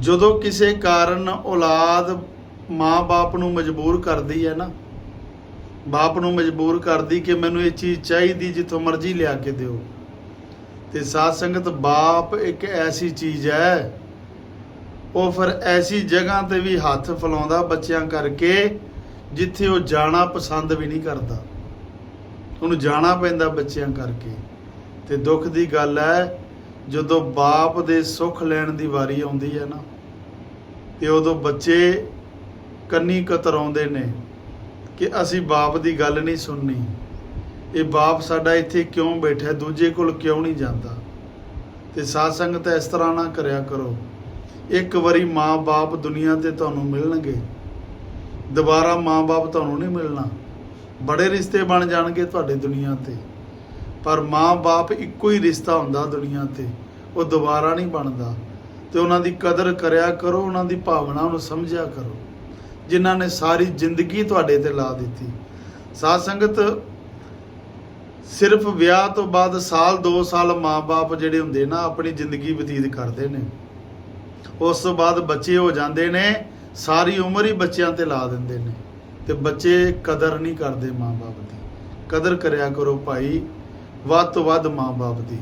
ਜਦੋਂ ਕਿਸੇ ਕਾਰਨ ਔਲਾਦ ਮਾਂ-ਬਾਪ ਨੂੰ ਮਜਬੂਰ ਕਰਦੀ ਹੈ ਨਾ, ਬਾਪ ਨੂੰ ਮਜਬੂਰ ਕਰਦੀ ਕਿ ਮੈਨੂੰ ਇਹ ਚੀਜ਼ ਚਾਹੀਦੀ ਜਿੱਥੋਂ ਮਰਜ਼ੀ ਲਿਆ ਕੇ ਦਿਓ। ਤੇ ਸਾਧ ਸੰਗਤ, ਬਾਪ ਇੱਕ ਐਸੀ ਚੀਜ਼ ਹੈ, ਉਹ ਫਿਰ ਐਸੀ ਜਗ੍ਹਾ ਤੇ ਵੀ ਹੱਥ ਫਲਾਉਂਦਾ ਬੱਚਿਆਂ ਕਰਕੇ, ਜਿੱਥੇ ਉਹ ਜਾਣਾ ਪਸੰਦ ਵੀ ਨਹੀਂ ਕਰਦਾ। ਉਹਨੂੰ ਜਾਣਾ ਪੈਂਦਾ ਬੱਚਿਆਂ ਕਰਕੇ। ਤੇ ਦੁੱਖ ਦੀ ਗੱਲ ਹੈ ਜਦੋਂ ਬਾਪ ਦੇ ਸੁੱਖ ਲੈਣ ਦੀ ਵਾਰੀ ਆਉਂਦੀ ਹੈ ਨਾ, ਤੇ ਉਦੋਂ ਬੱਚੇ ਕੰਨੀ ਕਤਰਾਉਂਦੇ ਨੇ ਕਿ ਅਸੀਂ ਬਾਪ ਦੀ ਗੱਲ ਨਹੀਂ ਸੁਣਨੀ। ਇਹ ਬਾਪ ਸਾਡਾ ਇੱਥੇ ਕਿਉਂ ਬੈਠਾ ਦੂਜੇ ਕੋਲ ਕਿਉਂ ਨਹੀਂ ਜਾਂਦਾ? ਤੇ ਸਾਧ ਸੰਗਤ ਇਸ ਤਰ੍ਹਾਂ ਨਾ ਕਰਿਆ ਕਰੋ। ਇੱਕ ਵਾਰੀ ਮਾਂ-ਬਾਪ ਦੁਨੀਆ ਤੇ ਤੁਹਾਨੂੰ ਮਿਲਣਗੇ। ਦੁਬਾਰਾ ਮਾਂ-ਬਾਪ ਤੁਹਾਨੂੰ ਨਹੀਂ ਮਿਲਣਾ। ਬੜੇ ਰਿਸ਼ਤੇ ਬਣ ਜਾਣਗੇ ਤੁਹਾਡੇ ਦੁਨੀਆ ਤੇ। ਪਰ ਮਾਂ-ਬਾਪ ਇੱਕੋ ਹੀ ਰਿਸ਼ਤਾ ਹੁੰਦਾ ਦੁਨੀਆ ਤੇ। ਉਹ ਦੁਬਾਰਾ ਨਹੀਂ ਬਣਦਾ। ਤੇ ਉਹਨਾਂ ਦੀ ਕਦਰ ਕਰਿਆ ਕਰੋ, ਉਹਨਾਂ ਦੀ ਭਾਵਨਾ ਨੂੰ ਸਮਝਿਆ ਕਰੋ। ਜਿਨ੍ਹਾਂ ਨੇ ਸਾਰੀ ਜ਼ਿੰਦਗੀ ਤੁਹਾਡੇ ਤੇ ਲਾ ਦਿੱਤੀ। ਸਾਧ ਸੰਗਤ, ਸਿਰਫ ਵਿਆਹ ਤੋਂ ਬਾਅਦ ਸਾਲ 2 ਸਾਲ ਮਾਂ-ਬਾਪ ਜਿਹੜੇ ਹੁੰਦੇ ਨਾ, ਆਪਣੀ ਜ਼ਿੰਦਗੀ ਬਤੀਤ ਕਰਦੇ ਨੇ। ਉਸ ਤੋਂ ਬਾਅਦ ਬੱਚੇ ਹੋ ਜਾਂਦੇ ਨੇ, ਸਾਰੀ ਉਮਰ ਹੀ ਬੱਚਿਆਂ ਤੇ ਲਾ ਦਿੰਦੇ ਨੇ। ਤੇ ਬੱਚੇ ਕਦਰ ਨਹੀਂ ਕਰਦੇ ਮਾਂ-ਬਾਪ ਦੀ। ਕਦਰ ਕਰਿਆ ਕਰੋ ਭਾਈ ਵੱਧ ਤੋਂ ਵੱਧ ਮਾਂ-ਬਾਪ ਦੀ।